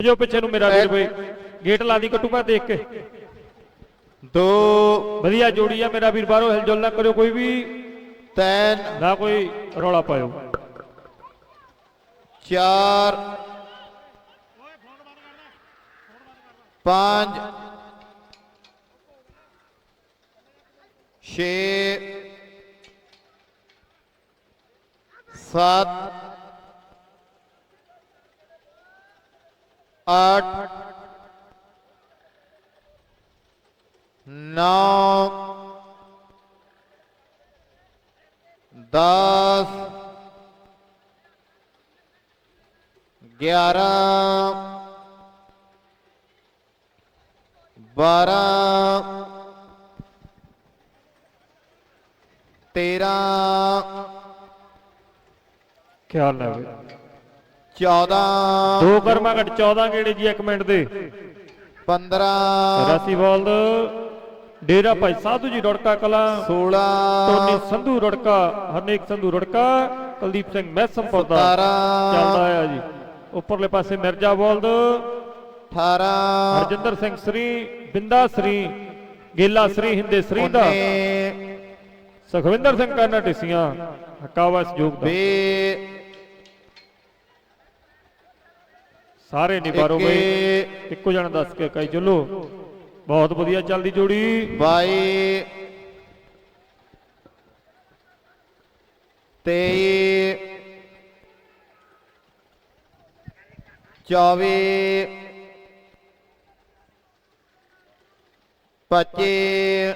ਜੋ ਪਿੱਛੇ ਨੂੰ ਮੇਰਾ ਵੀਰ ਬਈ ਗੇਟ ਲਾ ਦੀ ਕੱਟੂ ਮੈਂ ਦੇਖ ਕੇ। ਦੋ। ਵਧੀਆ ਜੋੜੀ ਆ ਮੇਰਾ ਵੀਰ ਬਾਹਰੋਂ ਹਿਲਜੁਲ ਨਾ ਕਰਿਓ ਕੋਈ ਵੀ। ਤਿੰਨ। ਨਾ ਕੋਈ ਰੌਲਾ ਪਾਇਓ। ਚਾਰ। ਪੰਜ। ਛੇ। ਸੱਤ। ਅੱਠ ਨੌ ਦਸ ਗਿਆਰਾਂ ਬਾਰਾਂ ਤੇਰਾਂ। ਖਿਆਲ ਨਾਲ ਬਈ ਚੌਦਾਂ। ਦੋ ਕਰਮਾ ਘਟ 14 ਗੇੜੇ ਜੀ 1 ਮਿੰਟ ਦੇ? ਪੰਦਰਾਂ। ਰਾਸੀ ਬਾਲ ਡੇਰਾ ਭਾਈ ਸਾਧੂ ਜੀ ਰੁੜਕਾ ਕਲਾ। ਸੋਲਾਂ। ਟੋਨੀ ਸੰਧੂ ਰੁੜਕਾ ਹਰਨੇਕ ਸੰਧੂ ਰੁੜਕਾ ਕੁਲਦੀਪ ਸਿੰਘ ਮੈਸਮਪੁਰ ਦਾ ਚੱਲਦਾ ਆ ਜੀ। ਉੱਪਰਲੇ ਪਾਸੇ ਮਿਰਜ਼ਾ ਬੋਲਦ ਅਠਾਰਾਂ। ਹਰਜਿੰਦਰ ਸਿੰਘ ਸ੍ਰੀ ਬਿੰਦਾ ਸ੍ਰੀ ਗੇਲਾ ਸ੍ਰੀ ਹਿੰਦੇ ਸ੍ਰੀ ਦਾ। ਸੁਖਵਿੰਦਰ ਸਿੰਘ ਕਰਨਾ ਟਿਸੀਆਂ ਹਕਾਵਾ ਸਹਿਯੋਗ ਦਾ। ਸਾਰੇ ਨਿਬਾਰੋ ਬਈ ਇੱਕੀ ਇੱਕੋ ਜਣਾ ਦੱਸ ਕੇ ਕਈ ਚਲੋ। ਬਹੁਤ ਵਧੀਆ ਚੱਲਦੀ ਜੋੜੀ। ਬਾਈ। ਤੇਈ। ਚੌਵੀ। ਪੱਚੀ।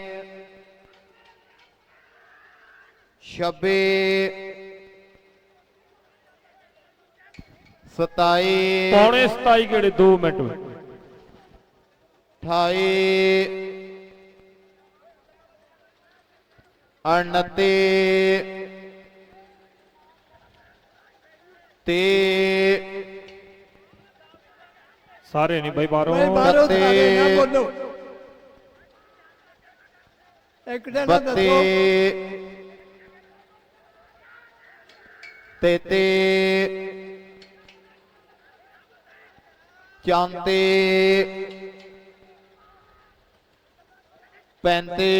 ਛੱਬੀ। ਸਤਾਈ ਪੌਣੇ 27 ਗੇੜੇ 2 ਮਿੰਟ ਵਿੱਚ। ਅਠਾਈ ਉਨੱਤੀ ਤੀਹ ਸਾਰੇ ਨਹੀਂ ਬਈ ਬਾਹਰੋਂ ਬਈ ਬਾਹਰੋਂ ਬੱਤੀ। ਸਾਰੇ ਨਾ ਬੋਲੋ ਇੱਕ ਜਣਾ ਬੱਤੀ ਦੱਸੋ ਤੇਤੀ ਚੌਂਤੀ। ਪੈਂਤੀ।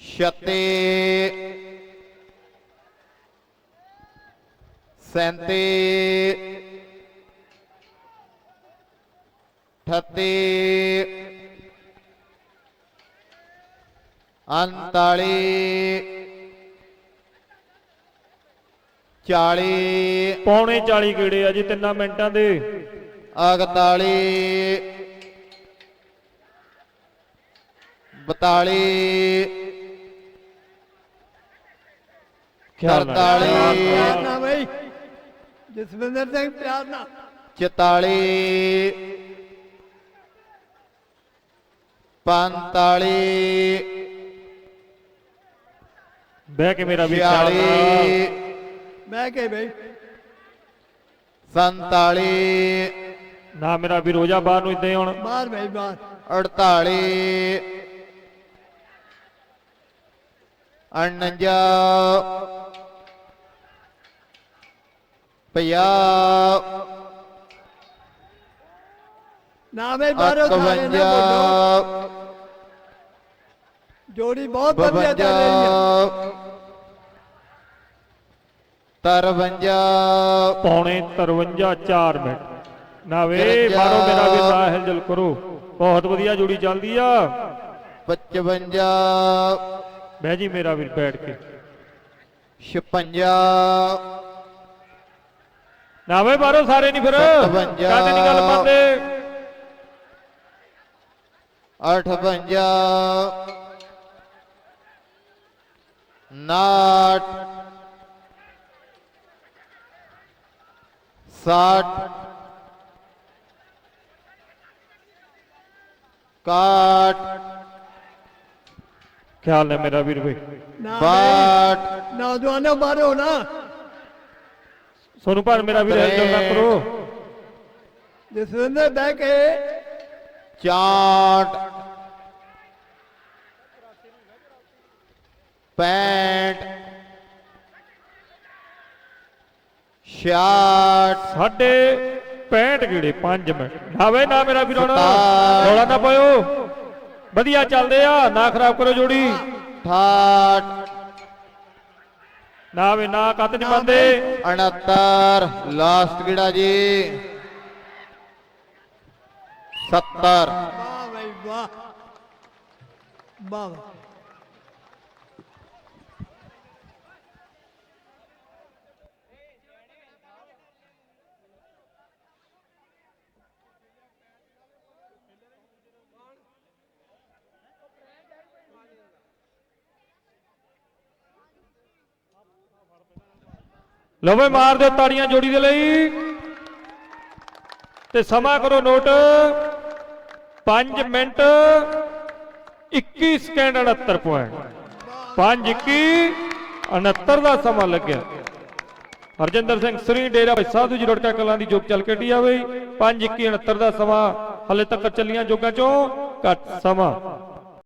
ਛੱਤੀ। ਸੈਂਤੀ। ਅਠੱਤੀ ਅੰਤਾਲੀ। 40 ਪੌਣੇ 40 ਕਿਹੜੇ ਆ ਜੀ 3 ਮਿੰਟਾਂ ਦੇ। 41 42 43 ਜਸਵਿੰਦਰ ਸਿੰਘ ਪਿਆਰ ਨਾਲ। 44 45 ਬਹਿ ਕੇ ਮੇਰਾ ਵੀ 46 ਮੈਂ ਕਹੇ ਬਈ। 47 ਨਾ ਮੇਰਾ ਵੀ ਰੋਜਾ ਬਾਹਰ ਨੂੰ ਇਦਾਂ ਹੁਣ ਬਾਹਰ ਬਈ ਬਾਹਰ। 48 49 ਪਿਆ ਨਾ ਮੈਂ ਬਾਹਰੋਂ ਸਾਰੇ ਨਾ ਬੋਲੋ। ਜੋੜੀ ਬਹੁਤ ਵਧੀਆ ਚੱਲ ਰਹੀ ਹੈ 53 ਪੌਣੇ 53 4 ਮਿੰਟ। ਨਾ ਵੇ ਤਰਵੰਜਾ। ਬਾਹਰੋਂ ਮੇਰਾ ਵੀ ਨਾ ਹਿਲਜੁਲ ਕਰੋ। ਬਹੁਤ ਵਧੀਆ ਜੋੜੀ ਚੱਲਦੀ ਆ। 55 ਬਹਿ ਜੀ ਮੇਰਾ ਵੀਰ ਬੈਠ ਕੇ। 56 ਨਾ ਵੇ ਬਾਹਰੋਂ ਸਾਰੇ ਨਹੀਂ ਫਿਰ। ਕਾਹਦੇ ਨਹੀਂ ਗੱਲ ਪਾਉਂਦੇ 58 ਨਾਟ। 60 ਕਾਟ ਖਿਆਲ ਹੈ ਮੇਰਾ ਵੀਰ ਬਈ ਨਾ ਬਈ ਬਾਟ ਨੌਜਵਾਨੋ ਬਾਹਰੋਂ ਨਾ ਸੋਨੂੰ ਭਾਣ ਮੇਰਾ ਵੀਰ ਹਿਲਜੁਲ ਨਾ ਕਰੋ ਜਸਵਿੰਦਰ ਬਹਿ 66 ਸਾਡੇ 65 ਗੇੜੇ 5 ਮਿੰਟ। ਨਾ ਵੇ ਨਾ ਮੇਰਾ ਵੀਰੋਂ ਸਤਾਰ। ਰੌਲਾ ਨਾ ਪਾਇਓ। ਵਧੀਆ ਚੱਲਦੇ ਆ। ਨਾ ਖਰਾਬ ਕਰੋ ਜੋੜੀ। 68 ਨਾ ਵੇ ਨਾ ਕੱਤ ਨਹੀਂ ਬੰਦੇ। 69 ਲਾਸਟ ਗੇੜਾ ਜੀ। 70 ਵਾਹ ਬਈ ਵਾਹ ਵਾਹ। ਲਓ ਵੇ ਮਾਰ ਦਿਓ ਤਾੜੀਆਂ ਜੋੜੀ ਦੇ ਲਈ। ਤੇ ਸਮਾਂ ਕਰੋ ਨੋਟ। 5 ਮਿੰਟ 21 ਸਕਿੰਟ 69 ਪੁਆਇੰਟ 5 21 69 ਦਾ ਸਮਾਂ ਲੱਗਿਆ। ਹਰਜਿੰਦਰ ਸਿੰਘ ਸ੍ਰੀ, ਡੇਰਾ ਭਾਈ ਸਾਧੂ ਜੀ, ਰੋੜਕਾ ਕਲਾਂ ਦੀ ਜੋਗ ਚੱਲ ਕੇ ਆ ਬਈ 5 21 69 ਦਾ ਸਮਾਂ ਹਲੇ ਤੱਕ ਚੱਲੀਆਂ ਜੋਗਾਂ ਚੋਂ। ਘੱਟ ਸਮਾਂ।